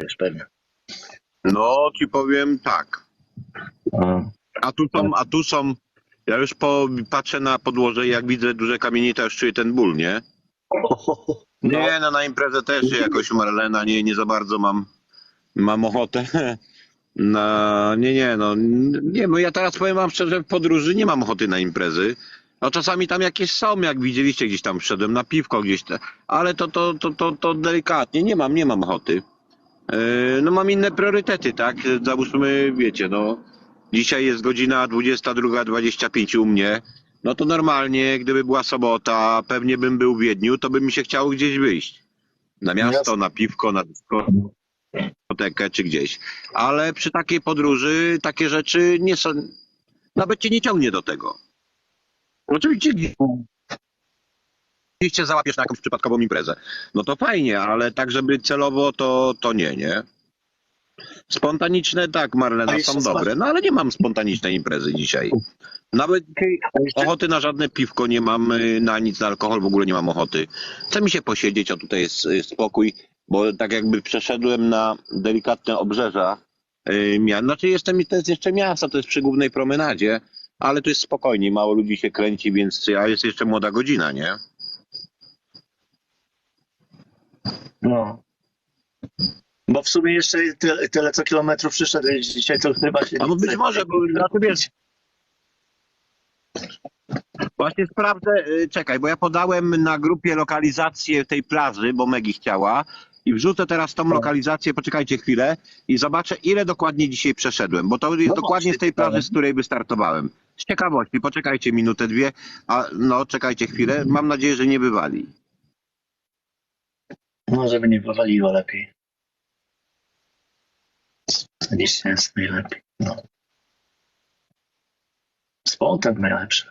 Wiesz, pewnie. No, ci powiem tak. A, tu są, a tu są. Ja już po, patrzę na podłoże i jak widzę duże kamienie, to już czuję ten ból, nie? Nie, no na imprezę też jakoś Marlena nie, nie za bardzo mam, mam ochotę. Na, nie, nie, no nie, no ja teraz powiem wam szczerze, w podróży nie mam ochoty na imprezy. No czasami tam jakieś są, jak widzieliście, gdzieś tam wszedłem na piwko gdzieś, te, ale to, to, to, to, to delikatnie, nie mam, nie mam ochoty. Yy, no mam inne priorytety, tak? Załóżmy, wiecie, no dzisiaj jest godzina 22.25 u mnie, no to normalnie, gdyby była sobota, pewnie bym był w Wiedniu, to by mi się chciało gdzieś wyjść. Na miasto, na piwko, na dyskotekę czy gdzieś. Ale przy takiej podróży takie rzeczy nie są, nawet cię nie ciągnie do tego. Oczywiście cię załapiesz na jakąś przypadkową imprezę. No to fajnie, ale tak, żeby celowo, to, to nie, nie? Spontaniczne tak, A Marlena, są dobre, no ale nie mam spontanicznej imprezy dzisiaj. Nawet a ochoty na żadne piwko nie mam, y, na nic, na alkohol w ogóle nie mam ochoty. Chce mi się posiedzieć, o tutaj jest spokój, bo tak jakby przeszedłem na delikatne obrzeża y, Znaczy jestem, to jest jeszcze miasto, to jest przy głównej promenadzie, ale tu jest spokojnie, mało ludzi się kręci, więc a jest jeszcze młoda godzina, nie? No. Bo w sumie jeszcze tyle, tyle co kilometrów przyszedłeś dzisiaj, to chyba się... A no być może, bo znaczy wiesz, Właśnie sprawdzę, y, czekaj, bo ja podałem na grupie lokalizację tej plaży, bo Megi chciała i wrzucę teraz tą Tak. lokalizację, poczekajcie chwilę i zobaczę ile dokładnie dzisiaj przeszedłem, bo to jest No dokładnie z tej plaży, z której wystartowałem. Z ciekawości, poczekajcie minutę, dwie, a no czekajcie chwilę, mam nadzieję, że nie bywali. No, żeby nie powaliło lepiej. Nie jest najlepiej. No. Spontan najlepszy.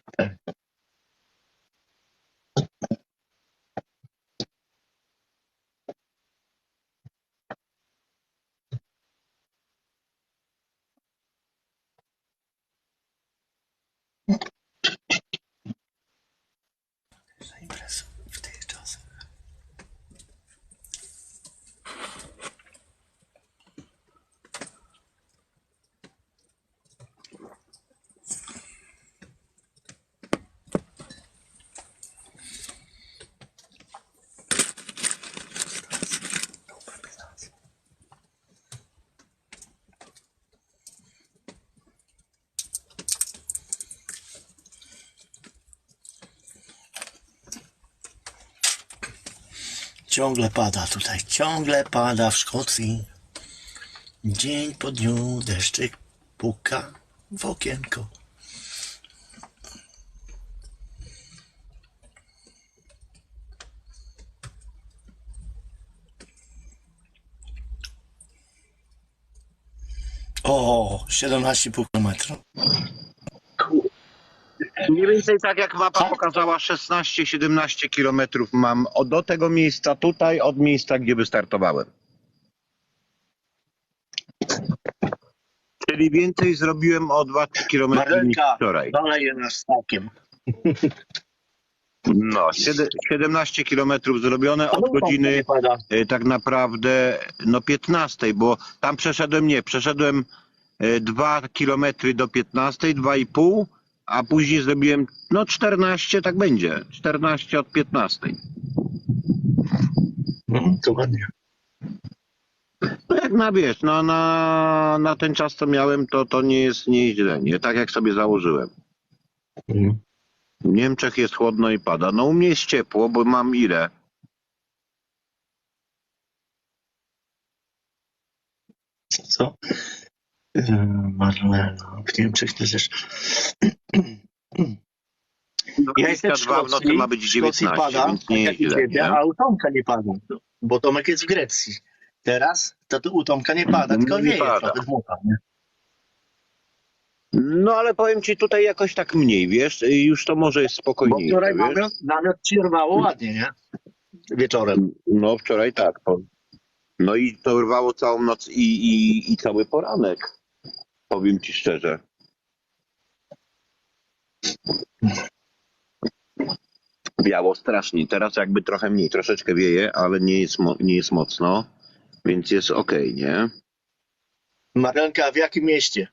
Ciągle pada tutaj, ciągle pada w Szkocji. Dzień po dniu deszczyk puka w okienko. O, 17,5 km. Mniej więcej tak jak mapa pokazała, 16-17 kilometrów mam do tego miejsca tutaj, od miejsca, gdzie wystartowałem. Czyli więcej zrobiłem o 2 kilometry niż Marlenka, wczoraj. dalej nas. No, siede- 17 kilometrów zrobione od godziny e, tak naprawdę no 15, bo tam przeszedłem nie, przeszedłem 2 kilometry do 15, 2,5, a później zrobiłem no 14, tak będzie, 14 od 15. Mhm, to ładnie. No jak na wiesz, no na, na ten czas co miałem, to, to nie jest nie jest źle, nie? Tak jak sobie założyłem. Mhm. W Niemczech jest chłodno i pada. No u mnie jest ciepło, bo mam ile? Co? Yy, Marlena, w Niemczech też. Ja jestem w 22 w nocy Szkocji, ma być w Szkocji 19, pada, więc tak nie jak jest ciebie, a u Tomka nie pada, bo Tomek jest w Grecji. Teraz to tu u Tomka nie pada, tylko Nie wieje pada. trochę dmucha, nie? No ale powiem ci tutaj jakoś tak mniej, wiesz, i już to może jest Bo spokojniejsze, wczoraj wiesz? namiot, namiot ci rwało ładnie, nie? Wieczorem. No wczoraj tak. po- No i to rwało całą noc i, i, i cały poranek. Powiem ci szczerze. Wiało strasznie. Teraz jakby trochę mniej, troszeczkę wieje, ale nie jest, nie jest mocno. Więc jest okej, nie? Marlenka, a w jakim mieście?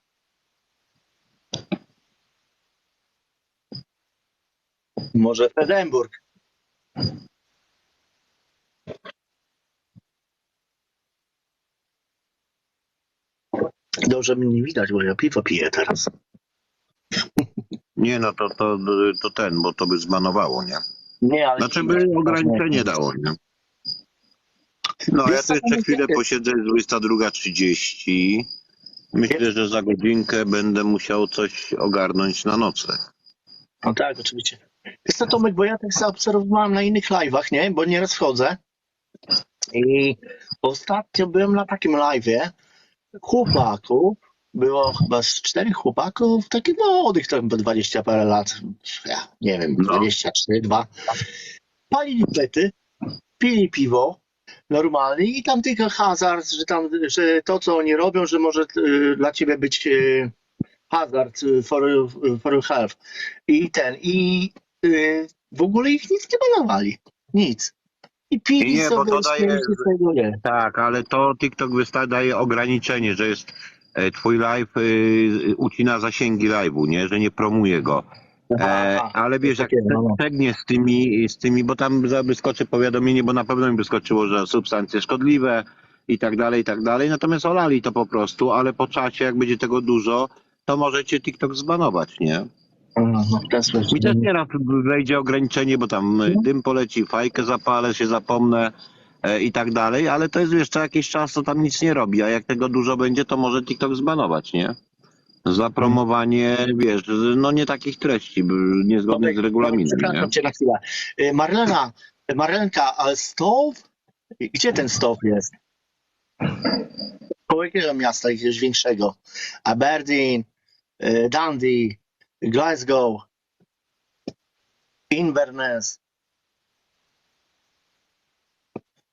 Może Edynburg. Dobrze mnie nie widać, bo ja piwo piję teraz. Nie, no to, to, to ten, bo to by zbanowało, nie? Nie, ale... Znaczy by ograniczenie dało, nie? No, ja tu jeszcze chwilę posiedzę, jest 22.30. Myślę, że za godzinkę będę musiał coś ogarnąć na nocleg. No tak, oczywiście. Jest to Tomek, bo ja tak sobie obserwowałem na innych live'ach, nie? Bo nieraz wchodzę. I ostatnio byłem na takim live'ie chłopaków. Było chyba z czterech chłopaków, takich młodych, to chyba 20 parę lat. Ja nie wiem, No. 24, 2. Palili plety, pili piwo normalnie i tam tylko hazard, że tam, że to co oni robią, że może y, dla ciebie być y, hazard y, for, for health. I ten, i y, w ogóle ich nic nie banowali. Nic. I pili Nie, bo sobie to i daje- śmieli się z tego, nie. Tak, ale to TikTok wysta- daje ograniczenie, że jest e, twój live, y, ucina zasięgi live'u, nie? Że nie promuje go. E, Aha, ale wiesz, jak takie, no, no. z tymi, z tymi, bo tam za- wyskoczy powiadomienie, bo na pewno mi wyskoczyło, że substancje szkodliwe i tak dalej, i tak dalej. Natomiast olali to po prostu, ale po czasie, jak będzie tego dużo, to możecie TikTok zbanować, nie? No. Mi też nieraz wejdzie ograniczenie, bo tam y, dym poleci, fajkę zapalę, się zapomnę e, i tak dalej, ale to jest jeszcze jakiś czas, to tam nic nie robi, a jak tego dużo będzie, to może TikTok zbanować, nie? Za promowanie, wiesz, no nie takich treści, niezgodnych z regulaminem, nie? Przepraszam cię na chwilę. Y, Marlena, Marlenka, ale Stow? Gdzie ten Stow jest? Koło jakiego miasta, jakiegoś większego? Aberdeen, Dundee, Glasgow, Inverness.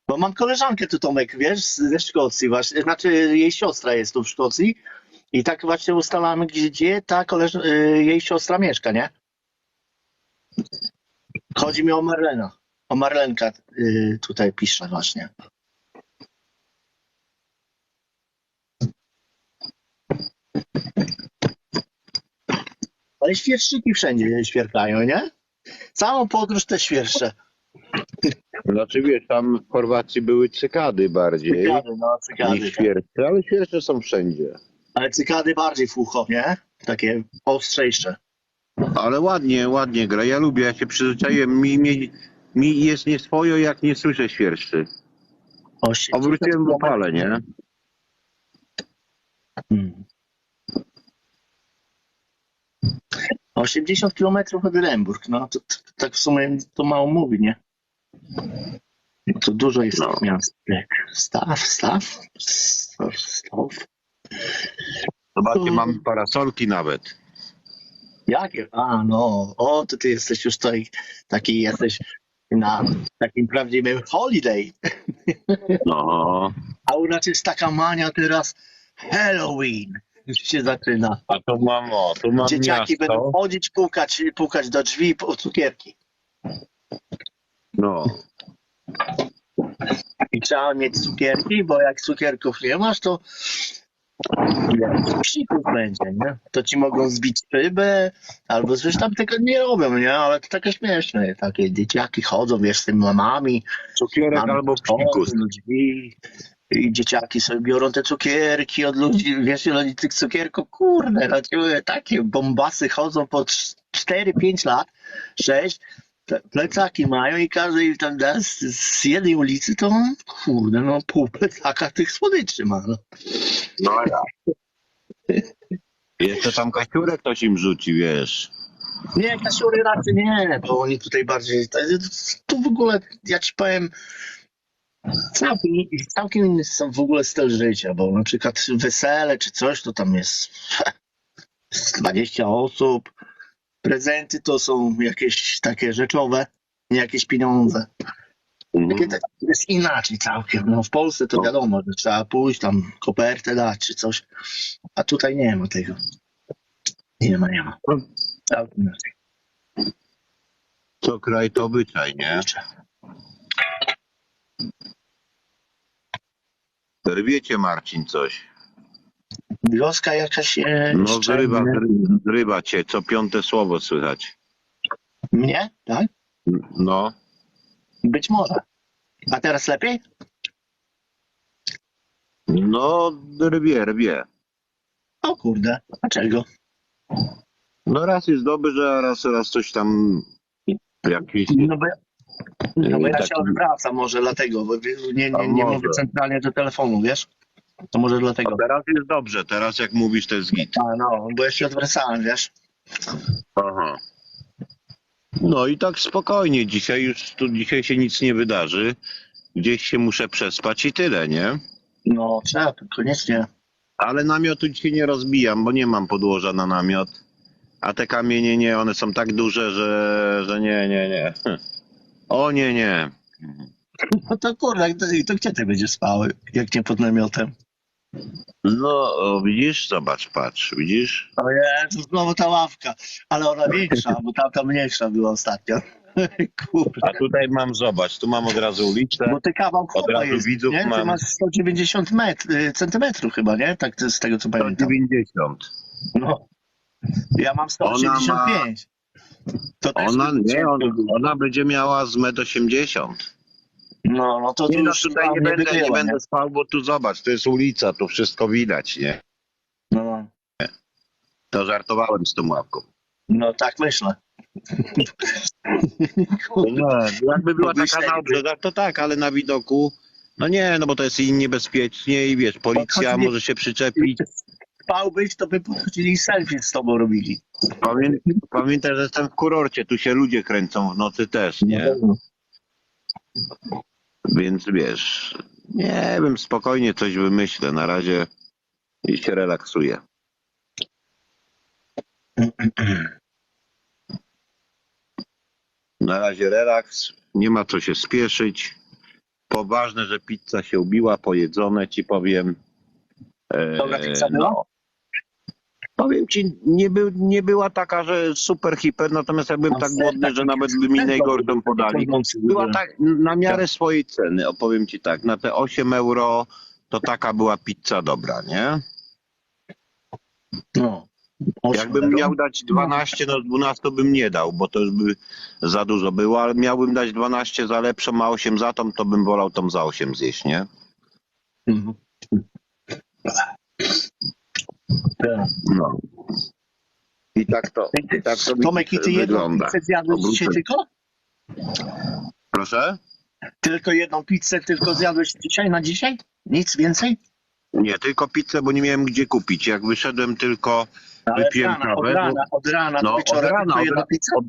Bo mam koleżankę tu, Tomek, wiesz, ze Szkocji właśnie, znaczy jej siostra jest tu w Szkocji i tak właśnie ustalamy, gdzie ta koleż... y, jej siostra mieszka, nie? Chodzi mi o Marlena. O Marlenka y, tutaj pisze właśnie. Ale świerszczyki wszędzie świerkają, nie? Całą podróż te świerszcze. Znaczy wiesz, tam w Chorwacji były cykady bardziej Cykady, no cykady. niż tak. świerce, ale świerce są wszędzie. Ale cykady bardziej w ucho, nie? Takie ostrzejsze. Ale ładnie, ładnie gra, ja lubię, ja się przyzwyczaiłem, mi, mi, mi jest nieswojo, jak nie słyszę świerszczy. Obróciłem w opale, nie? Hmm. 80 km od Lemburg, no to, to tak w sumie to mało mówi, nie? To dużo jest No. miast. Staw, Staw, Staw, Staw. Zobaczcie, mam parasolki nawet. Jakie? A, no, o, to ty jesteś już tutaj, taki jesteś na takim prawdziwym holiday. No. A u nas jest taka mania teraz Halloween. Już się zaczyna. A tu mam, o, tu mam Dzieciaki miasto. będą chodzić, pukać, pukać do drzwi po cukierki. No. I trzeba mieć cukierki, bo jak cukierków nie masz, to psików będzie, nie? To ci mogą zbić szybę, albo coś tam tego nie robią, nie? Ale to takie śmieszne. Takie dzieciaki chodzą, wiesz, z tymi mamami. Cukierek albo psikus. I dzieciaki sobie biorą te cukierki od ludzi, wiesz, ile oni tych cukierków, kurde, no, takie bombasy chodzą po 4-5 lat, 6, te plecaki mają i każdy tam da z, z jednej ulicy, to kurde, no pół plecaka tych słodyczy ma. No. No ja. Jeszcze tam kasiurę ktoś im rzuci, wiesz. Nie, kasiury raczej nie, bo oni tutaj bardziej, to, tu w ogóle, ja ci powiem, całkiem, całkiem inny są w ogóle styl życia, bo na przykład wesele czy coś, to tam jest 20 osób, prezenty to są jakieś takie rzeczowe, nie jakieś pieniądze. Takie, tak- jest inaczej całkiem. No, w Polsce to No. wiadomo, że trzeba pójść tam kopertę dać czy coś, a tutaj nie ma tego. Nie ma, nie ma. Całkiem inaczej. Co kraj to obyczaj, nie? Kurczę. Rwiecie Marcin coś. Wioska jakaś e, No szczelna. zrywa, zrywa, cię, co piąte słowo słychać. Mnie? Tak? No, Być może. A teraz lepiej? no rwie, rwie. O kurde, dlaczego? No raz jest dobrze, a raz, raz coś tam jakiś... No bo, no bo ja taki- się odwracam może dlatego, bo nie, A nie, nie mówię centralnie do telefonu, wiesz? To może A dlatego. teraz jest dobrze, teraz jak mówisz to jest git. A no, bo ja się odwracałem, wiesz? Aha. No i tak spokojnie, dzisiaj już tu dzisiaj się nic nie wydarzy. Gdzieś się muszę przespać i tyle, nie? No, trzeba, koniecznie. Ale namiotu dzisiaj nie rozbijam, bo nie mam podłoża na namiot. A te kamienie nie, one są tak duże, że, że nie, nie, nie. O nie, nie. No to kurde, to, to gdzie ty będziesz spał, jak nie pod namiotem? No o, widzisz, zobacz, patrz, widzisz? O Jezu, znowu ta ławka, ale ona większa, bo tamta mniejsza była ostatnio. Kurde. A tutaj mam, zobacz, tu mam od razu ulicę. Bo ty kawał chłopa razu jest, widzów nie? Ty mam. masz 190 metr, y, centymetrów chyba, nie? Tak to z tego co pamiętam. 190. No. Ja mam 185. To też Ona, jest nie, on, ona będzie miała z 1,80 m. No, no to tu Nie, no już tutaj tam nie będę, nie będę spał, bo tu zobacz, to jest ulica, tu wszystko widać, nie? No, To żartowałem z tą ławką. no tak myślę. jakby była taka Pomyśleli na obrzeżach, to tak, ale na widoku, no nie, no bo to jest i niebezpiecznie i wiesz, policja Podchodzi- może się przyczepić. Spałbyś, to by podchodzili i selfie z tobą robili. Pamię, pamiętaj, że jestem w kurorcie, tu się ludzie kręcą w nocy też, nie? Więc wiesz, nie wiem, spokojnie coś wymyślę, na razie i się relaksuję. Na razie relaks, nie ma co się spieszyć. Poważne, że pizza się ubiła, pojedzone, ci powiem. E, Dobra pizza była? no. Powiem ci, nie, był, nie była taka, że super hiper, natomiast ja byłem A tak ser głodny, taki że nawet by mi ser najgorszą podali. Była tak na miarę Tak. swojej ceny, opowiem ci tak, na te 8 euro to taka była pizza dobra, nie? No. Jakbym miał dać 12, no 12 bym nie dał, bo to już by za dużo było, ale miałbym dać 12 za lepszą, a 8 za tą, to bym wolał tą za 8 zjeść, nie? Mhm. Tak. No. I tak to, i tak to Tomek, i ty jedną wygląda. pizzę zjadłeś Obrócę. dzisiaj tylko? Proszę? Tylko jedną pizzę tylko zjadłeś dzisiaj na dzisiaj? Nic więcej? Nie, tylko pizzę, bo nie miałem gdzie kupić. Jak wyszedłem tylko, Ale Wypiłem od rana, kawę, od rana, bo- od rana no do od wieczora rana, tylko od, jedna pizza? od,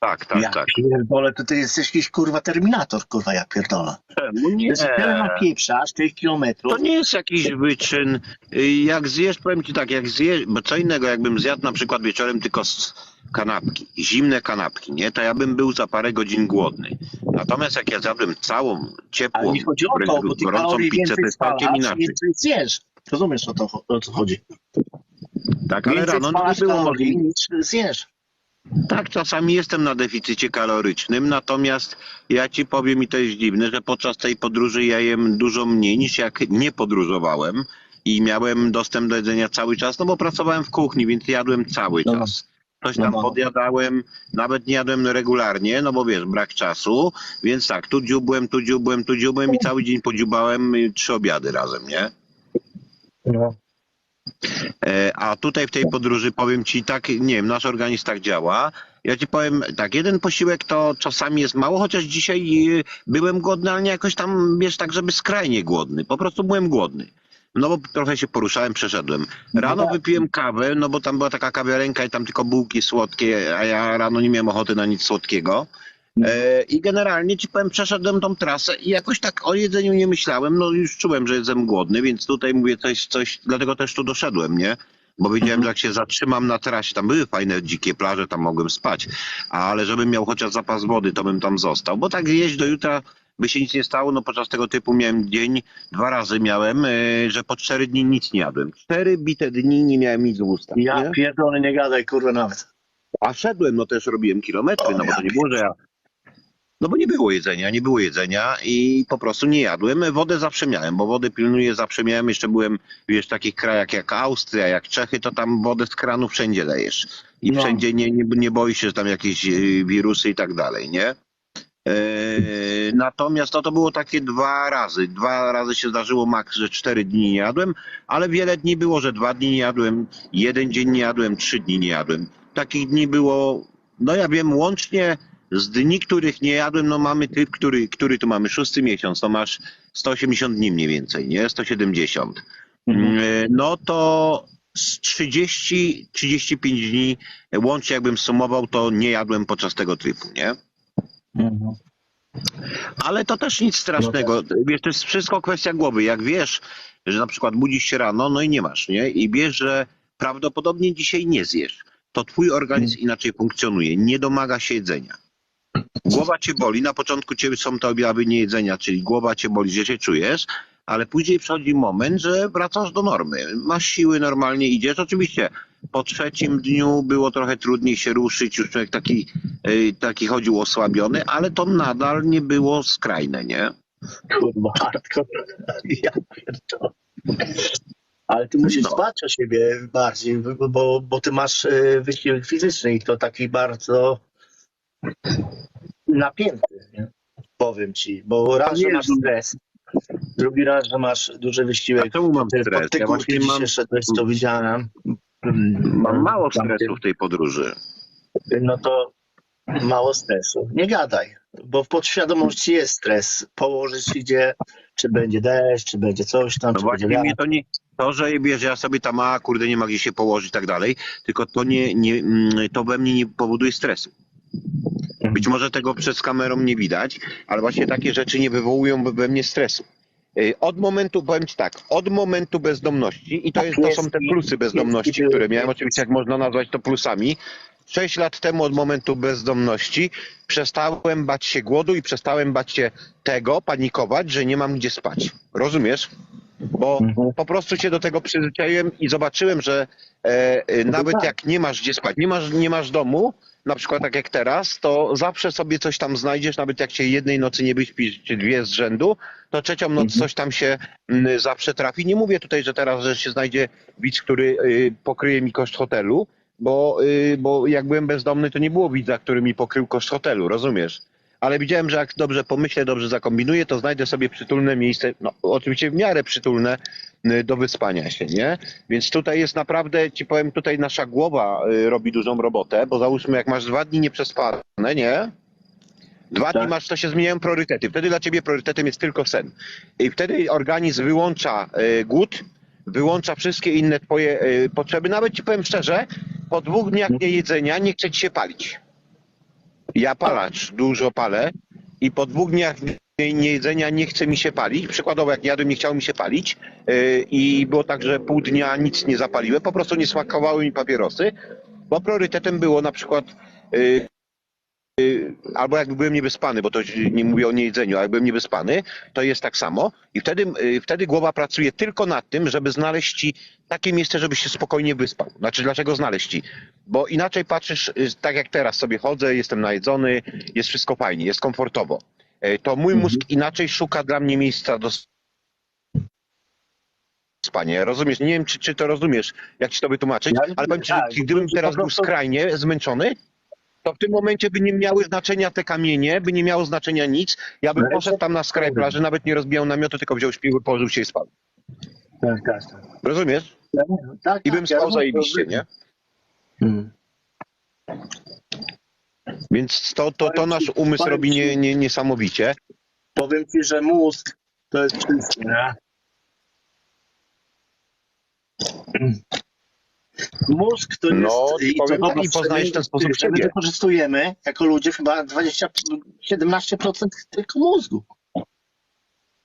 tak, tak, ja tak. pierdolę, to ty jesteś jakiś kurwa terminator, kurwa, ja pierdolę. Ty nie? tyle napieprzasz, tych kilometrów. To nie jest jakiś wyczyn. Y, Jak zjesz, powiem ci tak, jak zjesz, bo co innego, jakbym zjadł na przykład wieczorem tylko z kanapki, zimne kanapki, nie, to ja bym był za parę godzin głodny. Natomiast jak ja zjadłem całą, Ale ciepłą, nie chodzi o to, bo ty gorącą pizzę, to jest całkiem inaczej. zjesz. Rozumiesz o to, o co chodzi? Tak, ale rano nie było niż zjesz. Tak, czasami jestem na deficycie kalorycznym, natomiast ja ci powiem i to jest dziwne, że podczas tej podróży ja jem dużo mniej niż jak nie podróżowałem i miałem dostęp do jedzenia cały czas, no bo pracowałem w kuchni, więc jadłem cały No. czas. Coś No, tam no. podjadałem, nawet nie jadłem regularnie, no bo wiesz, brak czasu, więc tak, tu dziubłem, tu dziubłem, tu dziubłem i cały dzień podziubałem y, trzy obiady razem, nie? No. E, A tutaj w tej podróży powiem ci tak, nie wiem, nasz organizm tak działa. Ja ci powiem tak, jeden posiłek to czasami jest mało, chociaż dzisiaj e, byłem głodny, ale nie jakoś tam, wiesz, tak, żeby skrajnie głodny. Po prostu byłem głodny. No bo trochę się poruszałem, przeszedłem. Rano tak. wypiłem kawę, no bo tam była taka kawiarenka i tam tylko bułki słodkie, a ja rano nie miałem ochoty na nic słodkiego. E, I generalnie ci powiem, przeszedłem tą trasę i jakoś tak o jedzeniu nie myślałem, no już czułem, że jestem głodny, więc tutaj mówię coś, coś, dlatego też tu doszedłem, nie? Bo wiedziałem, że jak się zatrzymam na trasie, tam były fajne dzikie plaże, tam mogłem spać, ale żebym miał chociaż zapas wody, to bym tam został, bo tak jeść do jutra by się nic nie stało, no podczas tego typu miałem dzień, dwa razy miałem, e, że po cztery dni nic nie jadłem. Cztery bite dni nie miałem nic w ustach, Ja nie? nie gadaj, kurwa, nawet. A szedłem, no też robiłem kilometry, no bo to nie było, że ja No bo nie było jedzenia, nie było jedzenia i po prostu nie jadłem. Wodę zawsze miałem, bo wodę pilnuję zawsze miałem. Jeszcze byłem, wiesz, w takich krajach jak Austria, jak Czechy, to tam wodę z kranu wszędzie dajesz. I No. wszędzie nie, nie, nie boisz się, że tam jakieś y, wirusy i tak dalej, nie? Eee, natomiast no, to było takie dwa razy. Dwa razy się zdarzyło maks, że cztery dni nie jadłem, ale wiele dni było, że dwa dni nie jadłem, jeden dzień nie jadłem, trzy dni nie jadłem. Takich dni było, no ja wiem, łącznie z dni, których nie jadłem, no mamy typ, który, który tu mamy, szósty miesiąc, to masz 180 dni mniej więcej, nie? 170. Mhm. Eee, No to z 30-35 dni łącznie jakbym sumował, to nie jadłem podczas tego trybu, nie? Mhm. Ale to też nic strasznego. Wiesz, to jest wszystko kwestia głowy. Jak wiesz, że na przykład budzisz się rano, no i nie masz, nie? I wiesz, że prawdopodobnie dzisiaj nie zjesz, to twój organizm inaczej funkcjonuje, nie domaga się jedzenia. Głowa cię boli, na początku cię są to objawy niejedzenia, czyli głowa cię boli, że się czujesz, ale później przychodzi moment, że wracasz do normy. Masz siły, normalnie idziesz. Oczywiście po trzecim dniu było trochę trudniej się ruszyć, już człowiek taki, y, taki chodził osłabiony, ale to nadal nie było skrajne, nie? Kurwa, hardcore. Ja pierdolę. Ale ty musisz No. dbać o siebie bardziej, bo, bo, ty masz e, wysiłek fizyczny i to taki bardzo napięty, nie? powiem ci. Bo raz, że masz jest- stres, drugi raz, że masz duży wysiłek. A czemu mam stres? pod te Ja właśnie mam, szedłeś, to widziałem. mam mało Tam stresu w tej podróży. no to mało stresu. Nie gadaj, bo w podświadomości jest stres. Położyć się gdzie, czy będzie deszcz, czy będzie coś tam, No czy będzie właśnie wiatr. mnie to nie, to, że wiesz, ja sobie tam, a kurde, nie ma gdzie się położyć i tak dalej, tylko to nie, nie, mm, to we mnie nie powoduje stresu. Być może tego przez kamerą nie widać, ale właśnie takie rzeczy nie wywołują we mnie stresu. Y, Od momentu, powiem Ci tak, od momentu bezdomności, i to, Tak jest, to są te plusy bezdomności, które miałem, oczywiście jak można nazwać to plusami. Sześć lat temu od momentu bezdomności przestałem bać się głodu i przestałem bać się tego, panikować, że nie mam gdzie spać. Rozumiesz? Bo Mhm. po prostu się do tego przyzwyczaiłem i zobaczyłem, że e, e, No nawet tak. jak nie masz gdzie spać, nie masz, nie masz domu, na przykład tak jak teraz, to zawsze sobie coś tam znajdziesz, nawet jak się jednej nocy nie wyśpisz, czy dwie z rzędu, to trzecią noc Mhm. coś tam się mm, zawsze trafi. Nie mówię tutaj, że teraz, że się znajdzie widz, który y, pokryje mi koszt hotelu, bo, y, bo jak byłem bezdomny, to nie było widza, który mi pokrył koszt hotelu, rozumiesz? Ale widziałem, że jak dobrze pomyślę, dobrze zakombinuję, to znajdę sobie przytulne miejsce, no oczywiście w miarę przytulne y, do wyspania się, nie? Więc tutaj jest naprawdę, ci powiem, tutaj nasza głowa y, robi dużą robotę, bo załóżmy, jak masz dwa dni nieprzespane, nie? Dwa Tak. dni masz, to się zmieniają priorytety. Wtedy dla ciebie priorytetem jest tylko sen. I wtedy organizm wyłącza y, głód, wyłącza wszystkie inne twoje potrzeby. Nawet ci powiem szczerze, po dwóch dniach niejedzenia nie chce ci się palić. Ja palacz, dużo palę i po dwóch dniach nie- niejedzenia nie chce mi się palić. Przykładowo jak jadłem, nie chciało mi się palić yy, i było tak, że pół dnia nic nie zapaliłem, po prostu nie smakowały mi papierosy, bo priorytetem było na przykład yy, albo jak byłem niewyspany, bo to nie mówię o niejedzeniu, ale byłem niewyspany, to jest tak samo i wtedy, yy, wtedy głowa pracuje tylko nad tym, żeby znaleźć ci takie miejsce, żebyś się spokojnie wyspał. Znaczy, dlaczego znaleźć ci? Bo inaczej patrzysz, y, tak jak teraz sobie chodzę, jestem najedzony, jest wszystko fajnie, jest komfortowo. Y, To mój Mhm. mózg inaczej szuka dla mnie miejsca do spania. Rozumiesz? Nie wiem, czy, czy to rozumiesz, jak ci to wytłumaczyć, ale powiem ci, że tak, gdybym teraz był skrajnie zmęczony, to w tym momencie by nie miały znaczenia te kamienie, by nie miało znaczenia nic. Ja bym Ale poszedł tam na skraj plaży, nawet nie rozbijał namiotu, tylko wziął śpiły, położył się i spał. Tak, tak, tak. Rozumiesz? tak I tak, bym spał rozumiem, zajebiście, nie? rozumiem. Więc to, to, to nasz umysł powiem robi nie, nie, niesamowicie. Powiem ci, że mózg to jest wszystko, nie? Mózg to jest... No, i to tak, i zobaczymy, poznajesz w ten sposób że My wykorzystujemy jako ludzie chyba 20, 17% tylko mózgu.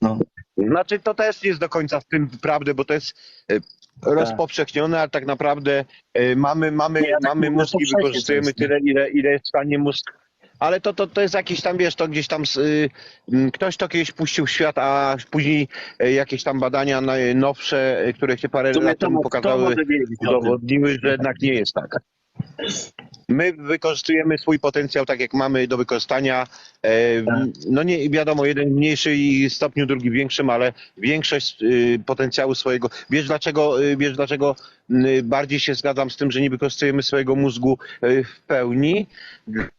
No. Znaczy to też nie jest do końca w tym prawdy, bo to jest e, rozpowszechnione, ale tak naprawdę e, mamy, mamy, Nie, tak mamy mówię, mózg i wykorzystujemy tyle, ile, ile jest w stanie mózg. Ale to, to, to jest jakiś tam, wiesz, to gdzieś tam, y, ktoś to kiedyś puścił w świat, a później e, jakieś tam badania na- nowsze, e, które się parę lat temu pokazały, udowodniły, że jednak nie jest tak. My wykorzystujemy swój potencjał tak, jak mamy do wykorzystania. E, Tak. No nie wiadomo, jeden w mniejszym stopniu, drugi w większym, ale większość y, potencjału swojego. Wiesz dlaczego, y, wiesz dlaczego y, bardziej się zgadzam z tym, że nie wykorzystujemy swojego mózgu y, w pełni?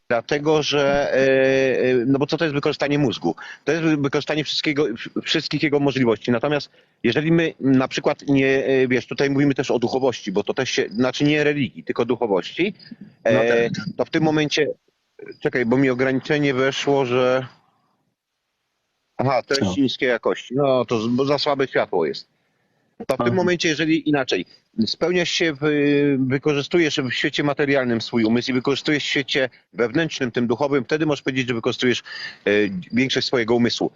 Dlatego, że e, no bo co to jest wykorzystanie mózgu? To jest wykorzystanie wszystkiego, wszystkich jego możliwości. Natomiast jeżeli my na przykład nie, wiesz, tutaj mówimy też o duchowości, bo to też się, znaczy nie religii, tylko duchowości, No e, tak. to w tym momencie, czekaj, bo mi ograniczenie weszło, że aha, to jest niskiej jakości, no to za słabe światło jest. To w tym Aha. momencie, jeżeli inaczej, spełniasz się, w, wykorzystujesz w świecie materialnym swój umysł i wykorzystujesz w świecie wewnętrznym, tym duchowym, wtedy możesz powiedzieć, że wykorzystujesz e, większość swojego umysłu.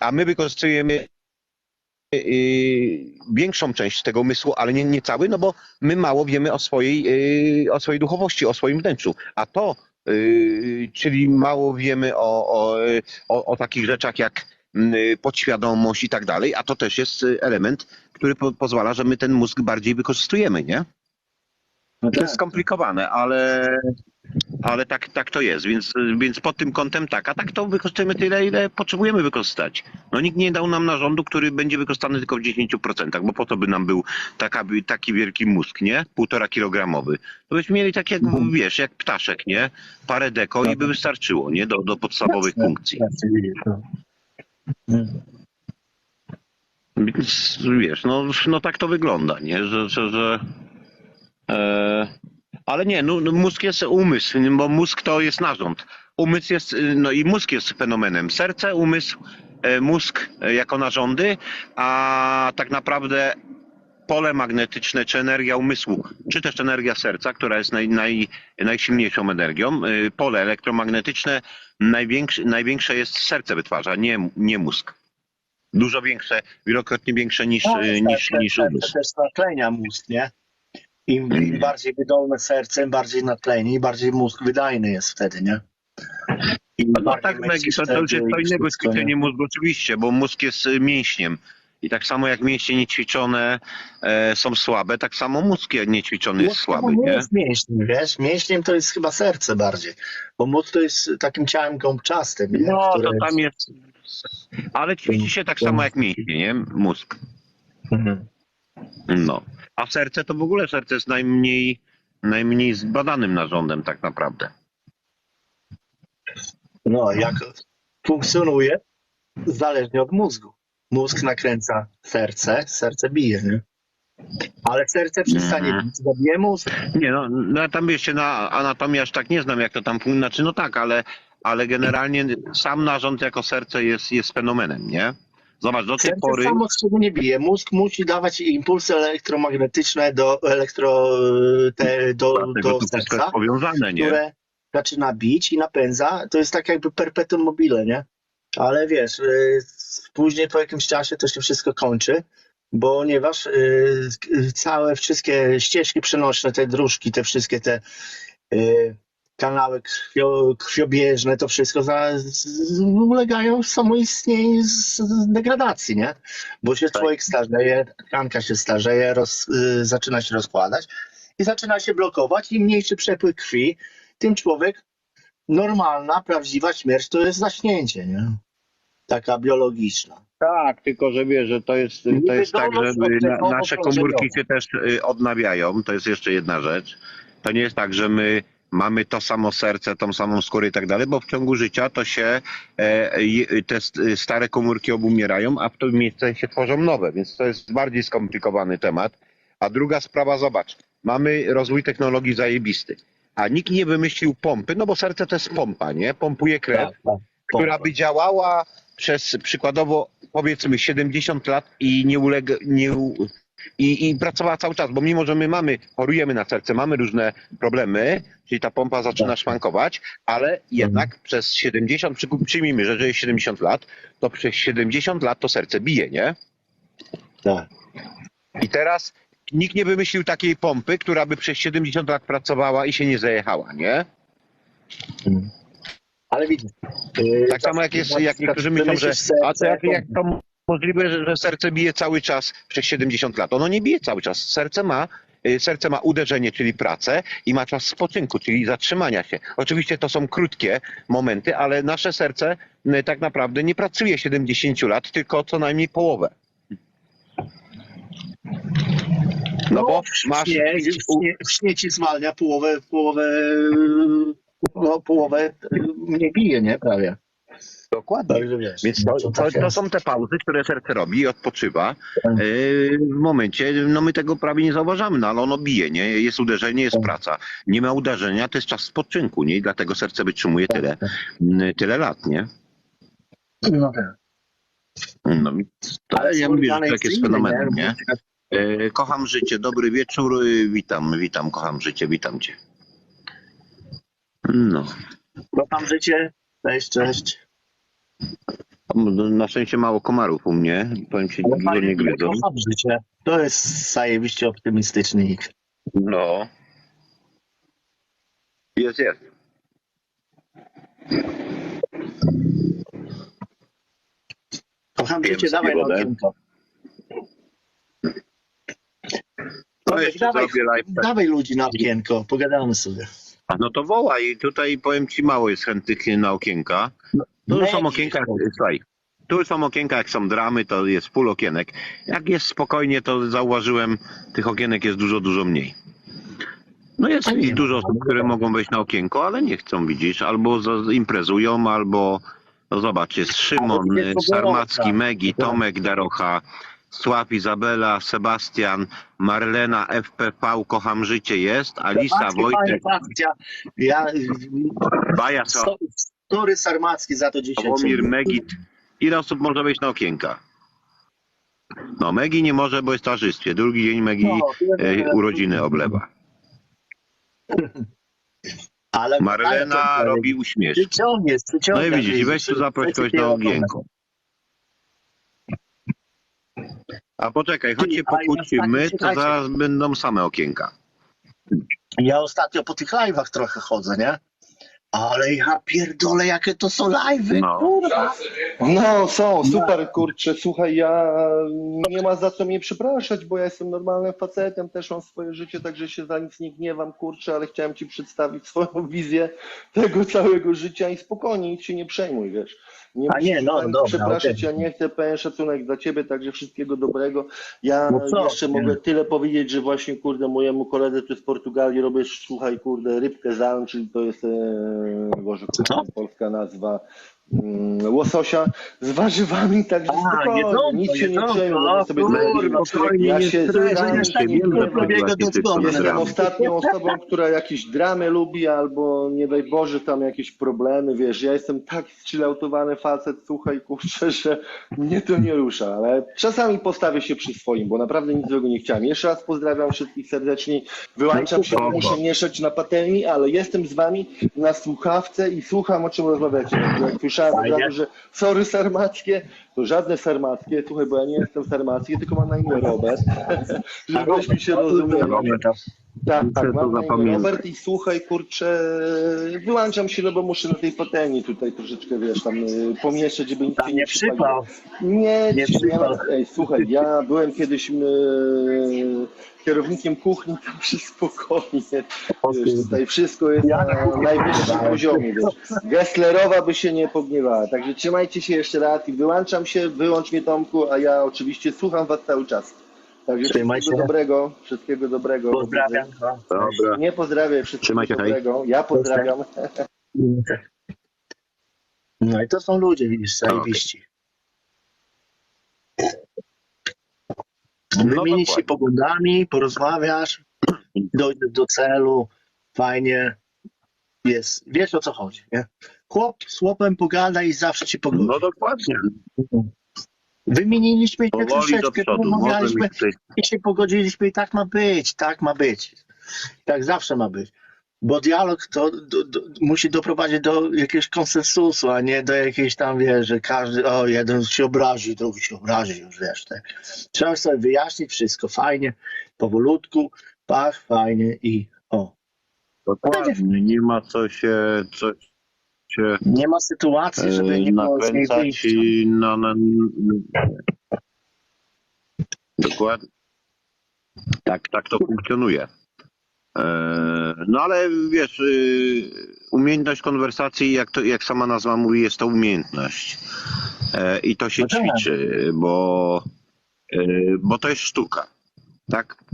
A my wykorzystujemy e, większą część tego umysłu, ale nie, nie cały, no bo my mało wiemy o swojej, e, o swojej duchowości, o swoim wnętrzu. A to, czyli mało wiemy o, o, o, o takich rzeczach jak m, podświadomość i tak dalej, a to też jest element, który po, pozwala, że my ten mózg bardziej wykorzystujemy, nie? No To tak. jest skomplikowane, ale, ale tak, tak to jest, więc, więc pod tym kątem tak, a tak to wykorzystujemy tyle, ile potrzebujemy wykorzystać. No nikt nie dał nam narządu, który będzie wykorzystany tylko w 10%, bo po to by nam był taka, taki wielki mózg, nie? Półtora kilogramowy. To byśmy mieli tak jak, Mhm. wiesz, jak ptaszek, nie? Parę deko i by wystarczyło, nie? Do, do podstawowych funkcji. Jasne, widzisz, no. Mm. Więc wiesz, no, no tak to wygląda, nie? Że, że, że e, ale nie, no, no mózg jest umysł, bo mózg to jest narząd. Umysł jest, no i mózg jest fenomenem. Serce, umysł, e, mózg e, jako narządy, a tak naprawdę pole magnetyczne, czy energia umysłu, czy też energia serca, która jest naj, naj, najsilniejszą energią, y, pole elektromagnetyczne największe, największe jest serce wytwarza, nie, nie mózg. Dużo większe, wielokrotnie większe niż, No, tak, niż, tak, niż tak, umysł. To też natlenia mózg, nie? Im. Im bardziej wydolne serce, im bardziej natleni, im bardziej mózg wydajny jest wtedy, nie? Im No, tak, Megi, to, to już jest to innego ćwiczenie mózgu oczywiście, bo mózg jest y, mięśniem. I tak samo jak mięśnie niećwiczone e, są słabe, tak samo mózg niećwiczony jest Mózg słaby, nie nie? jest mięśniem, wiesz? Mięśniem to jest chyba serce bardziej, bo mózg to jest takim ciałem gąbczastym, nie? No, Które to tam jest... Ale ćwiczy się tak samo jak mięśnie, nie? Mózg. Mhm. No. A serce to w ogóle serce jest najmniej, najmniej zbadanym narządem tak naprawdę. No, jak funkcjonuje? Zależnie od mózgu. Mózg nakręca serce, serce bije, nie? Ale serce przestanie Mhm. bić, zabije mózg. Nie no, no tam jeszcze na anatomii aż tak nie znam jak to tam znaczy no tak, ale, ale generalnie sam narząd jako serce jest, jest fenomenem, nie? Zobacz, do tej Serce pory... samo z siebie nie bije. Mózg musi dawać impulsy elektromagnetyczne do, elektro, te, do, Dlatego do serca, powiązane, nie? które zaczyna bić i napędza. To jest tak jakby perpetuum mobile, nie? Ale wiesz, y, później po jakimś czasie to się wszystko kończy, ponieważ y, y, całe wszystkie ścieżki przenośne, te dróżki, te wszystkie te y, kanały krwio, krwiobieżne, to wszystko za, z, ulegają samoistnieniu z, z degradacji, nie? Bo się człowiek starzeje, tkanka się starzeje, roz, zaczyna się rozkładać i zaczyna się blokować. Im mniejszy przepływ krwi, tym człowiek normalna, prawdziwa śmierć to jest zaśnięcie, nie? Taka biologiczna. Tak, tylko że wiesz, że to jest, to jest tak, że na, nasze komórki się też y, odnawiają, to jest jeszcze jedna rzecz. To nie jest tak, że my mamy to samo serce, tą samą skórę i tak dalej, bo w ciągu życia to się e, te st- stare komórki obumierają, a w to miejsce się tworzą nowe, więc to jest bardziej skomplikowany temat. A druga sprawa, zobacz, mamy rozwój technologii zajebisty, a nikt nie wymyślił pompy, no bo serce to jest pompa, nie? Pompuje krew, tak. która by działała przez przykładowo powiedzmy 70 lat i nie ulega, nie, u- i, i pracowała cały czas, bo mimo, że my mamy, chorujemy na serce, mamy różne problemy, czyli ta pompa zaczyna Tak. szwankować, ale jednak przez 70, przy- przyjmijmy, że żyje 70 lat, to przez 70 lat to serce bije, nie? tak. I teraz nikt nie wymyślił takiej pompy, która by przez 70 lat pracowała i się nie zajechała, nie? Mm. Ale widzisz. yy, Tak samo jak jest, jak niektórzy myślą, że a to jak, jak to możliwe, że, że serce bije cały czas przez 70 lat? Ono nie bije cały czas. Serce ma y, serce ma uderzenie, czyli pracę i ma czas spoczynku, czyli zatrzymania się. Oczywiście to są krótkie momenty, ale nasze serce y, tak naprawdę nie pracuje 70 lat, tylko co najmniej połowę. No bo w masz... śnie, w, śnie, w śnie ci zwalnia połowę, połowę, no, połowę nie bije, nie? Prawie. Dokładnie. Także wiesz. Więc to, to, to są te pauzy, które serce robi i odpoczywa. Yy, w momencie, no my tego prawie nie zauważamy, no ale ono bije, nie? Jest uderzenie, jest Tak. praca. Nie ma uderzenia, to jest czas spoczynku, nie? I dlatego serce wytrzymuje Tak, tyle, tak. tyle lat, nie? No tak. No, to, Ale ja mówię, że tak jest fenomenem, nie? Yy, kocham życie, dobry wieczór, witam, witam, kocham życie, witam cię. No, Kocham życie. Cześć, cześć. na szczęście mało komarów u mnie, powiem ci, Ale nie gryzą. Życie. To jest zajebiście optymistyczny nick. No. Jest, jest. Kocham życie, dawaj na wodę. okienko. To Tomek, jeszcze dawaj, zrobię live. dawaj ludzi na okienko, pogadamy sobie. No to wołaj. I tutaj powiem ci, mało jest chętnych na okienka. Tu Megi. są okienka, słuchaj. Tu są okienka, jak są dramy, to jest pół okienek. Jak jest spokojnie, to zauważyłem, tych okienek jest dużo, dużo mniej. No jest nie, ich dużo no, osób, no, które no. mogą wejść na okienko, ale nie chcą, widzisz, albo imprezują, albo no zobacz, jest Szymon, Sarmacki. Megi, Tomek, Darocha, Sław, Izabela, Sebastian, Marlena, FPV, Kocham Życie jest, Alisa, Sarmacki, Wojtek, Pawcie, Ja, Baja, sto- story Sarmacki za to dzisiaj. Sławomir, Megit. Ile osób może wejść na okienka? No, Megi nie może, bo jest w towarzystwie. Drugi dzień Megi No, e, urodziny oblewa. Ale Marlena robi przyciąga. No i widzisz, weź tu zaproś kogoś na ogienko. A poczekaj, a ja pokłócimy, to zaraz będą same okienka. Ja ostatnio po tych live'ach trochę chodzę, nie? Ale ja pierdolę, jakie to są live'y, No. kurwa. No, są, super, kurczę, słuchaj, ja nie ma za co mnie przepraszać, bo ja jestem normalnym facetem, też mam swoje życie, także się za nic nie gniewam, kurczę, ale chciałem ci przedstawić swoją wizję tego całego życia i spokojnie, nic się nie przejmuj, wiesz. Nie A nie, no, dobra, przepraszać, ja nie chcę pełen szacunek dla ciebie, także wszystkiego dobrego. Ja No jeszcze nie. mogę tyle powiedzieć, że właśnie, kurde, mojemu koledze tu z Portugalii robię, słuchaj, kurde, rybkę zalm, czyli to jest, e, Co? kurde, polska nazwa, łososia z warzywami, także spokojnie, nic się nie jedzonko, przejmuj, o będę sobie spokojnie, ja się się, że jestem, ostatnią osobą, która jakieś dramy lubi, albo nie daj Boże tam jakieś problemy, wiesz, ja jestem tak zchilloutowany facet, słuchaj, kurczę, że mnie to nie rusza, ale czasami postawię się przy swoim, bo naprawdę nic złego nie chciałem. Jeszcze raz pozdrawiam wszystkich serdecznie, wyłączam się, Spoko. muszę mieszać na patelni, ale jestem z wami na słuchawce i słucham, o czym rozmawiacie. Jak słyszałem od razu, że sorry sarmackie, to żadne sarmackie, słuchaj, bo ja nie jestem sarmacki, tylko mam na imię Robert, żebyśmy się rozumieli. Tak, tak, to mam zapamiętać. Robert i słuchaj, kurczę, wyłączam się, no bo muszę na tej patelni tutaj troszeczkę, wiesz, tam y, pomieszać, żeby nic nie przypał. Nie, Nie przypał. Ej, słuchaj, ja byłem kiedyś y, kierownikiem kuchni, tam się spokojnie, wiesz, tutaj wszystko jest Ja na na kuchni najwyższym poziomie, wiesz. Gesslerowa by się nie pogniewała, także trzymajcie się jeszcze raz i wyłączam się, wyłącz mnie Tomku, a ja oczywiście słucham was cały czas. Także Trzymaj wszystkiego się. dobrego, wszystkiego dobrego. Pozdrawiam. Dobra. Nie pozdrawiam, wszystkiego Trzymaj się, hej. dobrego. Ja pozdrawiam. No i to są ludzie, widzisz, zajebiści. No Wymienić się dokładnie. poglądami, porozmawiasz, dojdziesz do celu, fajnie. Jest, wiesz o co chodzi, nie? Chłop z chłopem pogada i zawsze ci pogodzi. No dokładnie. Wymieniliśmy się Powoli do troszeczkę, przodu. Tutaj i się pogodziliśmy i tak ma być, tak ma być. Tak zawsze ma być. Bo dialog to do, do, musi doprowadzić do jakiegoś konsensusu, a nie do jakiejś tam, wiesz, że każdy, o, jeden się obrazi, drugi się obrazi, już wiesz, tak. Trzeba sobie wyjaśnić wszystko fajnie, powolutku, pach, fajnie i o. Dokładnie, nie ma co się, co się Nie ma sytuacji, żeby e, nie było z niej wyjścia. i na, na, Dokładnie. Tak, tak to funkcjonuje. E, No ale wiesz, y, umiejętność konwersacji, jak, to, jak sama nazwa mówi, jest to umiejętność. E, I to się No tak. ćwiczy, bo, bo to jest sztuka. Tak?